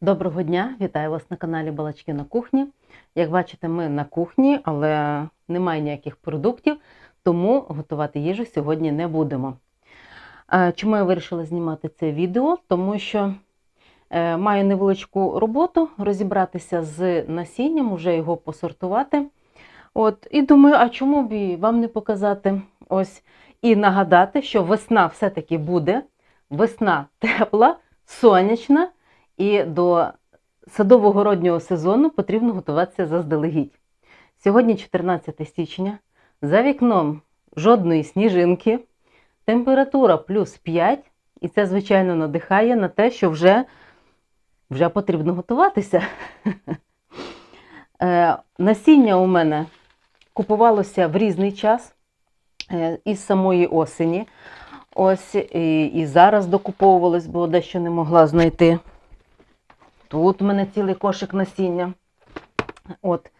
Доброго дня, вітаю вас на каналі Балачки на кухні. Як бачите, ми на кухні, але немає ніяких продуктів, тому готувати їжу сьогодні не будемо. Чому я вирішила знімати це відео? Тому що е, маю невеличку роботу розібратися з насінням, вже його посортувати. От, і думаю, а чому б вам не показати ось і нагадати, що весна все-таки буде, весна тепла, сонячна. І до садово-городнього сезону потрібно готуватися заздалегідь. Сьогодні 14 січня, за вікном жодної сніжинки, температура плюс 5, і це, звичайно, надихає на те, що вже, вже потрібно готуватися. Е, Насіння у мене купувалося в різний час е, із самої осені. Ось і, і зараз докуповувалось, бо дещо не могла знайти. Тут у мене цілий кошик насіння. От.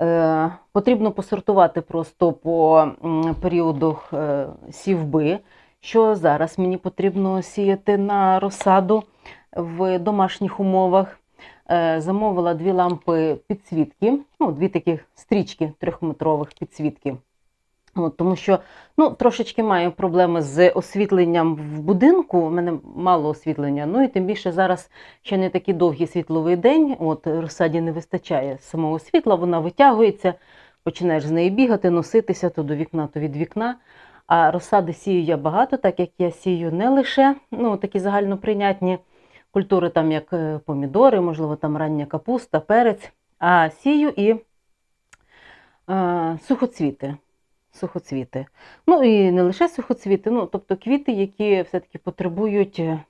Е, потрібно посортувати просто по періоду е, сівби, що зараз мені потрібно сіяти на розсаду в домашніх умовах. Е, замовила дві лампи підсвітки, ну, дві такі стрічки трьохметрових підсвітки. От, тому що ну, трошечки маю проблеми з освітленням в будинку. У мене мало освітлення. Ну і тим більше зараз ще не такий довгий світловий день. От розсаді не вистачає самого світла, вона витягується, починаєш з нею бігати, носитися то до вікна, то від вікна. А розсади сію я багато, так як я сію не лише ну, такі загальноприйнятні культури, там як е, помідори, можливо, там рання капуста, перець, а сію і е, сухоцвіти сухоцвіти. Ну і не лише сухоцвіти, ну, тобто квіти, які все-таки потребують е,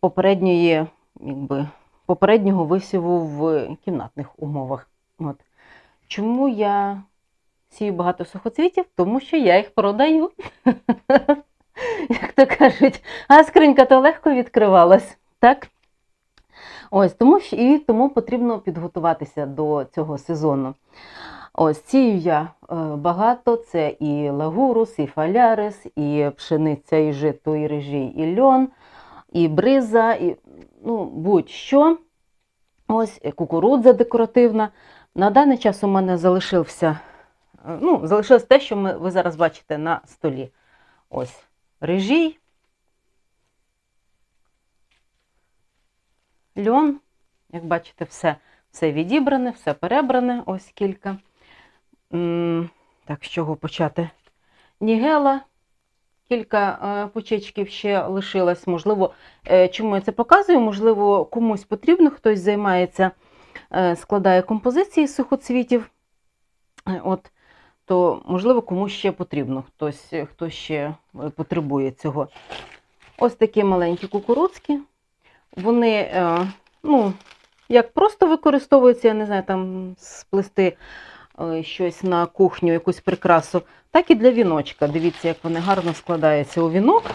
попередньої, якби, попереднього висіву в кімнатних умовах. От. Чому я сію багато сухоцвітів? Тому що я їх продаю. Як то кажуть, а скринька то легко відкривалась, так? Ось, тому і тому потрібно підготуватися до цього сезону. Ось сію я е, багато. Це і лагурус, і фалярис, і пшениця, і жито, і рижій, і льон, і бриза, і ну, будь-що. Ось кукурудза декоративна. На даний час у мене залишився, е, ну, залишилось те, що ми, ви зараз бачите на столі. Ось рижій, льон, як бачите, все, все відібране, все перебране, ось кілька. Так, з чого почати? Нігела, кілька е, почечків ще лишилось. Можливо, е, чому я це показую? Можливо, комусь потрібно, хтось займається, е, складає композиції з сухоцвітів. От, то, можливо, комусь ще потрібно, хтось, хто ще потребує цього. Ось такі маленькі кукурудзки. Вони, ну, як просто використовуються, я не знаю, там сплести щось на кухню, якусь прикрасу, так і для віночка. Дивіться, як вони гарно складаються у вінок.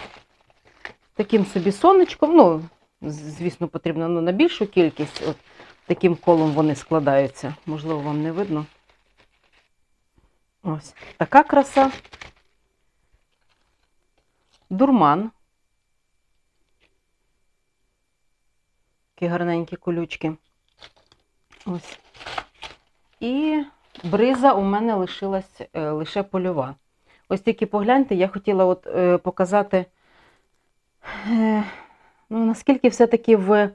Таким собі сонечком. Ну, звісно, потрібно ну, на більшу кількість. От таким колом вони складаються. Можливо, вам не видно. Ось така краса. Дурман. Такі гарненькі колючки. Ось. І бриза у мене лишилась е, лише польова. Ось тільки погляньте, я хотіла от, е, показати, е, ну, наскільки все-таки в,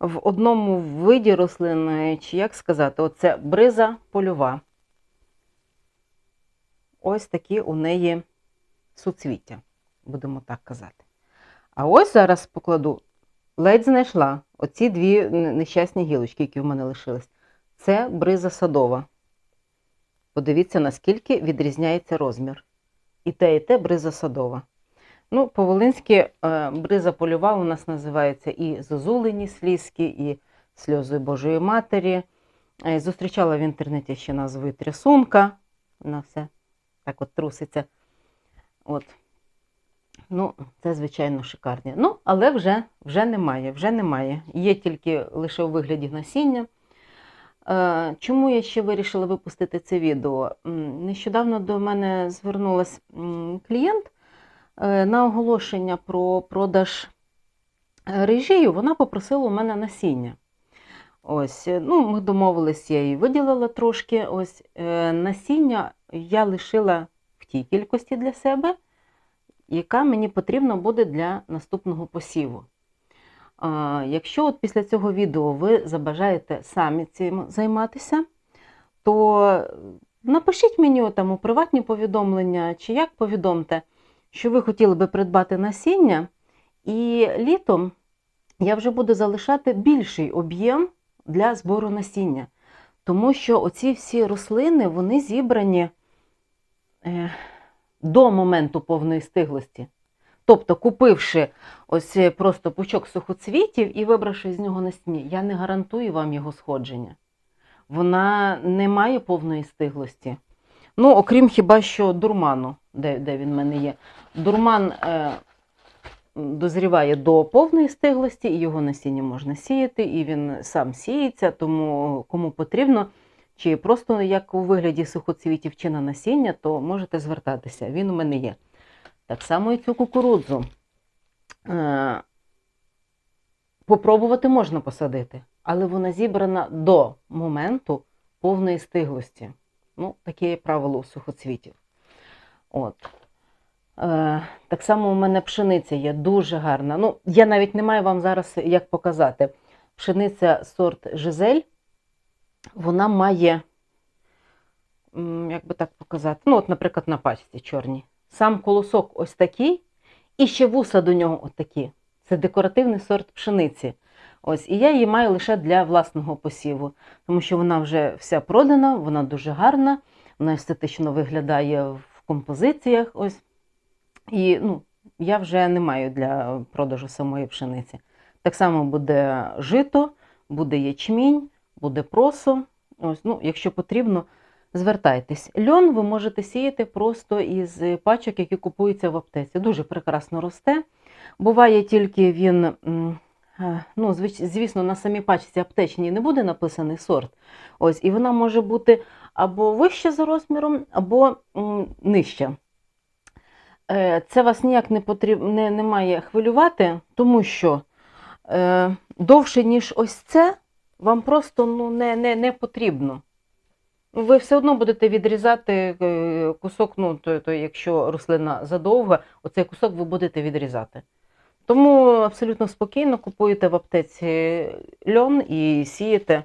в одному виді рослин, чи як сказати, оце бриза польова. Ось такі у неї суцвіття, будемо так казати. А ось зараз покладу, ледь знайшла оці дві нещасні гілочки, які в мене лишились. Це бриза садова. Подивіться, наскільки відрізняється розмір. І те, і те бриза садова. Ну, по-волинськи е, бриза польова у нас називається і зозулені слізки, і сльози Божої Матері. Е, Зустрічала в інтернеті ще назвою трясунка. Вона все так от труситься. От. Ну, це, звичайно, шикарні. Ну, але вже, вже немає, вже немає. Є тільки лише у вигляді насіння. Е, Чому я ще вирішила випустити це відео? Нещодавно до мене звернулась м, клієнт е, на оголошення про продаж е, режію, вона попросила у мене насіння. Ось, ну, ми домовились, я їй виділила трошки. Ось насіння я лишила в тій кількості для себе, яка мені потрібна буде для наступного посіву. Якщо от після цього відео ви забажаєте самі цим займатися, то напишіть мені там у приватні повідомлення, чи як повідомте, що ви хотіли би придбати насіння, і літом я вже буду залишати більший об'єм для збору насіння. Тому що оці всі рослини вони зібрані е, до моменту повної стиглості. Тобто, купивши ось е, просто пучок сухоцвітів і вибравши з нього насіння, я не гарантую вам його сходження. Вона не має повної стиглості. Ну, окрім хіба що дурману, де, де він в мене є. Дурман е, дозріває до повної стиглості, і його насіння можна сіяти, і він сам сіється, тому кому потрібно, чи просто як у вигляді сухоцвітів, чи на насіння, то можете звертатися. Він у мене є. Так само і цю кукурудзу. Е, Попробувати можна посадити, але вона зібрана до моменту повної стиглості. Ну, таке є правило у сухоцвітів. От. Е, так само у мене пшениця є дуже гарна. Ну, я навіть не маю вам зараз як показати. Пшениця сорт Жизель, вона має, як би так показати, ну, от, наприклад, на пачці чорній. Сам колосок ось такий, і ще вуса до нього отакі. Це декоративний сорт пшениці. Ось, і я її маю лише для власного посіву, тому що вона вже вся продана, вона дуже гарна, вона естетично виглядає в композиціях. Ось. І ну, я вже не маю для продажу самої пшениці. Так само буде жито, буде ячмінь, буде просо. Ось, ну, якщо потрібно, звертайтесь. Льон ви можете сіяти просто із пачок, які купуються в аптеці. Дуже прекрасно росте. Буває тільки він, е, ну, звісно, на самій пачці аптечній не буде написаний сорт. Ось, і вона може бути або вища за розміром, або нижча. Е, Це вас ніяк не, потріб... не, не має хвилювати, тому що е, довше, ніж ось це, вам просто ну, не, не, не потрібно. Ви все одно будете відрізати е, кусок, ну, то, то, якщо рослина задовга, оцей кусок ви будете відрізати. Тому абсолютно спокійно купуєте в аптеці льон і сієте,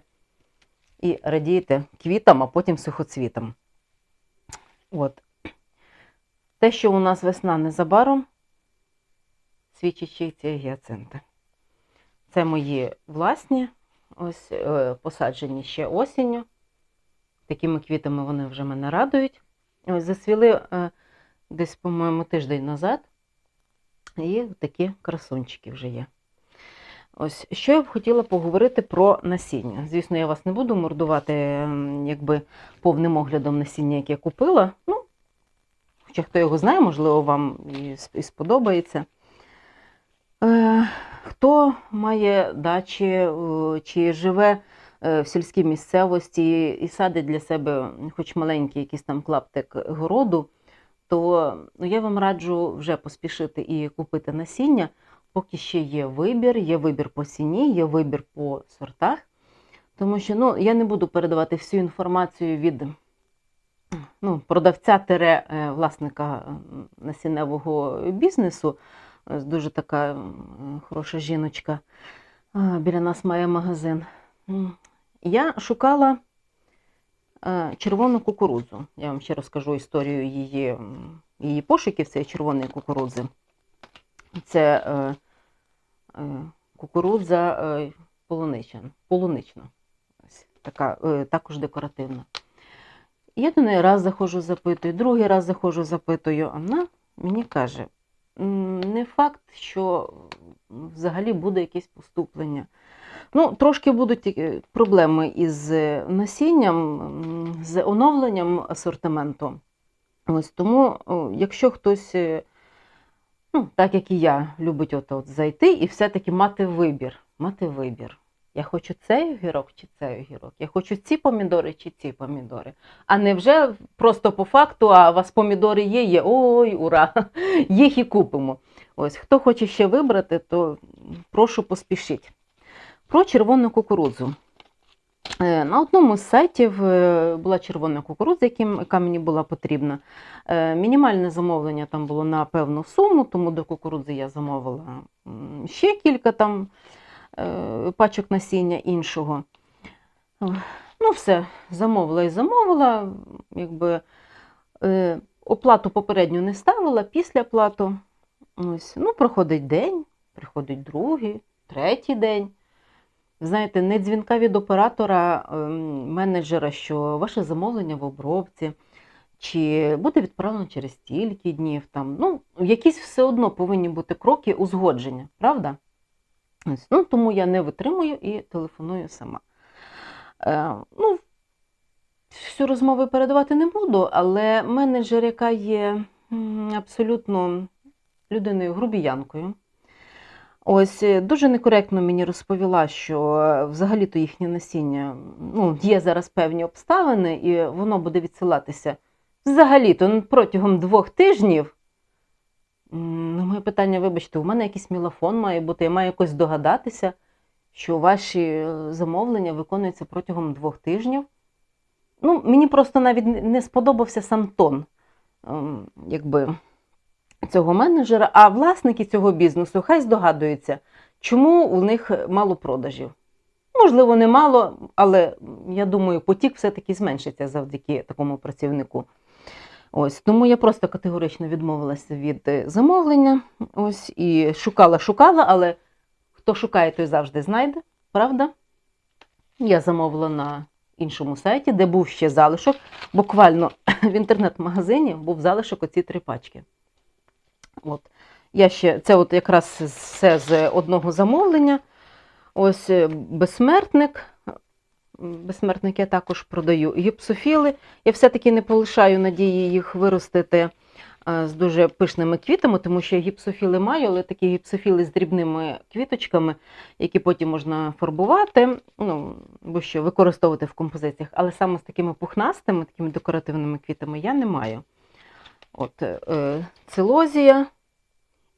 і радієте квітам, а потім сухоцвітам. От. Те, що у нас весна незабаром, свідчачи ці гіацинти. Це мої власні, ось е, посаджені ще осінню. Такими квітами вони вже мене радують. Ось засвіли е, десь, по-моєму, тиждень назад. І такі красунчики вже є. Ось, що я б хотіла поговорити про насіння. Звісно, я вас не буду мордувати якби, повним оглядом насіння, яке я купила. Ну, хоча хто його знає, можливо, вам і, сподобається. Е, хто має дачі е, чи живе в сільській місцевості і садить для себе хоч маленький якийсь там клаптик городу, то ну, я вам раджу вже поспішити і купити насіння, поки ще є вибір, є вибір по ціні, є вибір по сортах. Тому що ну, я не буду передавати всю інформацію від ну, продавця тире е, власника насінневого бізнесу. Дуже така хороша жіночка. Біля нас має магазин. Я шукала е, червону кукурудзу. Я вам ще розкажу історію її, її пошуків цієї червоної кукурудзи. Це е, е, кукурудза е, полунична. полунична. Така, е, також декоративна. Я до неї раз заходжу, запитую, другий раз заходжу, запитую, а вона мені каже, не факт, що взагалі буде якесь поступлення. Ну, трошки будуть е, проблеми із е, насінням, з оновленням асортименту. Ось тому, якщо хтось, е, ну, так як і я, любить от, от зайти і все-таки мати вибір. Мати вибір. Я хочу цей огірок чи цей огірок. Я хочу ці помідори чи ці помідори. А не вже просто по факту, а у вас помідори є, є. Ой, ура! Їх і купимо. Ось, хто хоче ще вибрати, то прошу поспішіть. Про червону кукурудзу. Е, На одному з сайтів е, була червона кукурудза, яка мені була потрібна. Е, Мінімальне замовлення там було на певну суму, тому до кукурудзи я замовила ще кілька там пачок насіння іншого. Ну, все, замовила і замовила. Якби, оплату попередню не ставила, після плату. Ось, ну, проходить день, приходить другий, третій день. Знаєте, не дзвінка від оператора, ем, менеджера, що ваше замовлення в обробці, чи буде відправлено через стільки днів. Там. Ну, якісь все одно повинні бути кроки узгодження, правда? Ну, тому я не витримую і телефоную сама. Е, ну, всю розмову передавати не буду, але менеджер, яка є абсолютно людиною грубіянкою, ось е, дуже некоректно мені розповіла, що е, взагалі-то їхнє насіння ну, є зараз певні обставини, і воно буде відсилатися взагалі-то ну, протягом двох тижнів. На моє питання, вибачте, у мене якийсь мілофон має бути, я маю якось догадатися, що ваші е, замовлення виконуються протягом двох тижнів. Ну, мені просто навіть не- не сподобався сам тон ем, якби, цього менеджера, а власники цього бізнесу хай здогадуються, чому у них мало продажів. Можливо, не мало, але я думаю, потік все-таки зменшиться завдяки такому працівнику. Ось, тому я просто категорично відмовилася від е, замовлення. Ось, і шукала, шукала, але хто шукає, той завжди знайде, правда? Я замовила на іншому сайті, де був ще залишок. Буквально в інтернет-магазині був залишок оці три пачки. От. Я ще, це от якраз все з одного замовлення. Ось е, безсмертник. Безсмертник я також продаю. Гіпсофіли. Я все-таки не полишаю надії їх виростити е, з дуже пишними квітами, тому що я гіпсофіли маю, але такі гіпсофіли з дрібними квіточками, які потім можна фарбувати, ну, або що використовувати в композиціях. Але саме з такими пухнастими, такими декоративними квітами я не маю. От, е, цилозія,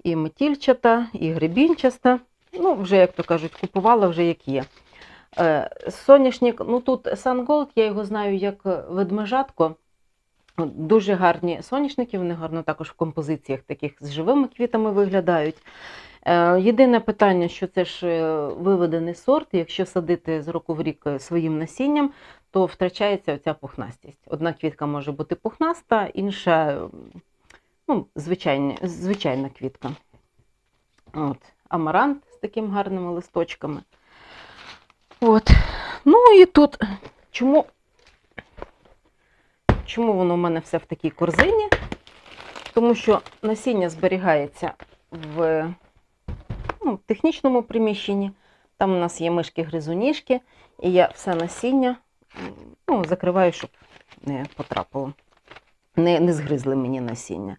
і метільчата, і гребінчаста. Ну, вже, як то кажуть, купувала вже як є. Е, Соняшник, ну тут Sungold, я його знаю як ведмежатко. Дуже гарні соняшники, вони гарно також в композиціях таких з живими квітами виглядають. Е, Єдине питання, що це ж е, виведений сорт, якщо садити з року в рік своїм насінням, то втрачається оця пухнастість. Одна квітка може бути пухнаста, інша ну, звичайна, звичайна квітка. От. Амарант з такими гарними листочками. От. Ну і тут чому, чому воно в мене все в такій корзині? Тому що насіння зберігається в ну, технічному приміщенні. Там у нас є мишки-гризуніжки, і я все насіння ну, закриваю, щоб не потрапило, не, не згризли мені насіння.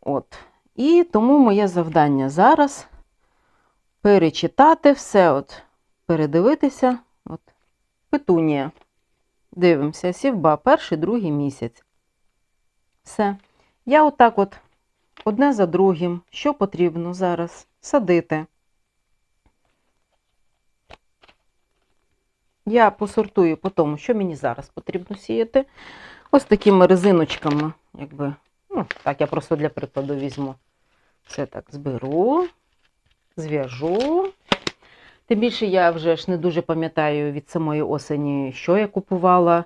От. І тому моє завдання зараз перечитати все, от, передивитися. От. Петунія. Дивимося, сівба, перший, другий місяць. Все. Я отак от одне за другим, що потрібно зараз садити. Я посортую по тому, що мені зараз потрібно сіяти. Ось такими резиночками, якби, ну, так, я просто для прикладу візьму. Це так зберу, зв'яжу. Тим більше я вже ж не дуже пам'ятаю від самої осені, що я купувала,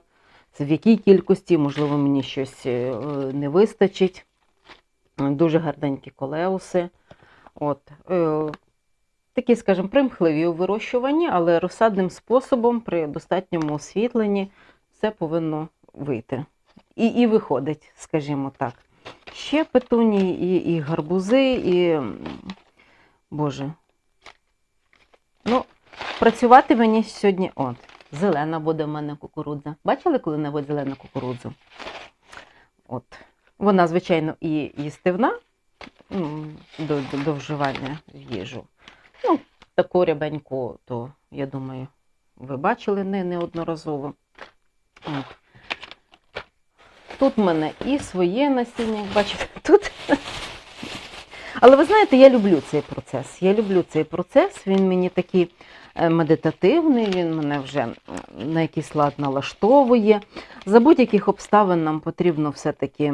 в якій кількості, можливо, мені щось е, не вистачить. Дуже гарненькі колеуси. От. е, Такі, скажімо, примхливі у вирощуванні, але розсадним способом при достатньому освітленні все повинно вийти. І, і виходить, скажімо так. Ще петунії, і, і гарбузи, і. Боже. Ну, працювати мені сьогодні. От, зелена буде в мене кукурудза. Бачили коли-небудь зелену кукурудзу? От. Вона, звичайно, і їстивна до, до, до вживання в їжу. Ну, таку рябеньку, то, я думаю, ви бачили не неодноразово. От. Тут в мене і своє насіння, як бачите, тут. Але ви знаєте, я люблю цей процес. Я люблю цей процес. Він мені такий е, медитативний, він мене вже на якийсь лад налаштовує. За будь-яких обставин нам потрібно все-таки,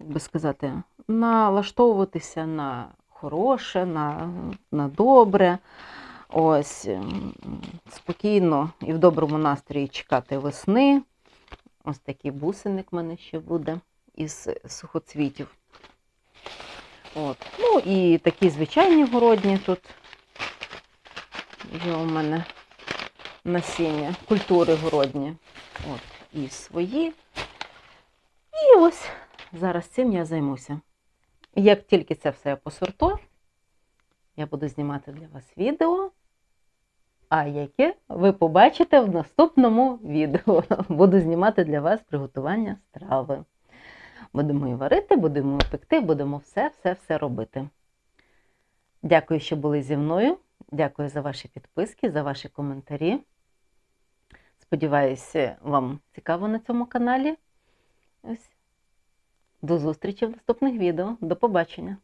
як би сказати, налаштовуватися на хороше, на, на добре. Ось спокійно і в доброму настрої чекати весни. Ось такий бусиник в мене ще буде із сухоцвітів. От. Ну і такі звичайні городні тут є у мене насіння, культури городні. От, і свої. І ось зараз цим я займуся. Як тільки це все посорту, я буду знімати для вас відео, а яке ви побачите в наступному відео. Буду знімати для вас приготування страви. Будемо і варити, будемо і пекти, будемо все-все-все робити. Дякую, що були зі мною. Дякую за ваші підписки, за ваші коментарі. Сподіваюся, вам цікаво на цьому каналі. Ось. До зустрічі в наступних відео. До побачення!